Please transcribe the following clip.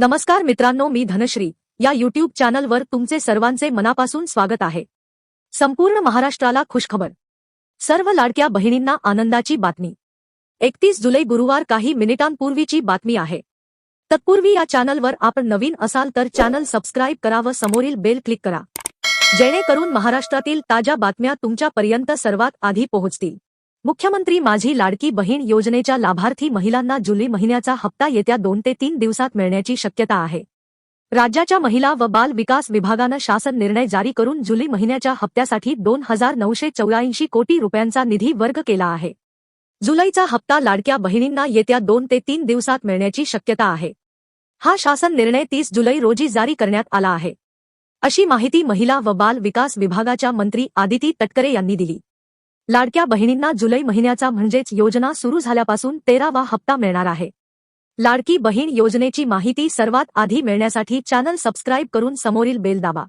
नमस्कार मित्रांनो मी धनश्री. या युट्यूब चॅनलवर तुमचे सर्वांचे मनापासून स्वागत आहे. संपूर्ण महाराष्ट्राला खुशखबर. सर्व लाडक्या बहिणींना आनंदाची बातमी. एकतीस जुलै गुरुवार काही मिनिटांपूर्वीची बातमी आहे. तत्पूर्वी या चॅनलवर आपण नवीन असाल तर चॅनल सबस्क्राईब करा व समोरील बेल क्लिक करा. जेणेकरून महाराष्ट्रातील ताज्या बातम्या तुमच्यापर्यंत सर्वात आधी पोहोचतील. मुख्यमंत्री माझी लाडकी बहीण योजनेच्या लाभार्थी महिलांना जुलै महिन्याचा हप्ता येत्या दोन ते तीन दिवसात मिळण्याची शक्यता आहे. राज्याच्या महिला व बाल विकास विभागानं शासन निर्णय जारी करून जुलै महिन्याच्या हप्त्यासाठी दोन हजार नऊशे चौऱ्याऐंशी कोटी रुपयांचा निधी वर्ग केला आहे. जुलैचा हप्ता लाडक्या बहिणींना येत्या दोन ते तीन दिवसात मिळण्याची शक्यता आहे. हा शासन निर्णय तीस जुलै रोजी जारी करण्यात आला आहे. अशी माहिती महिला व बाल विकास विभागाच्या मंत्री आदिती तटकरे यांनी दिली. लाडक्या बहिणींना जुलै महिन्याचा म्हणजेच योजना सुरू झाल्यापासून तेरावा हप्ता मिळणार आहे. लाडकी बहीण योजनेची माहिती सर्वात आधी मिळण्यासाठी चॅनल सबस्क्राईब करून समोरील बेल दाबा.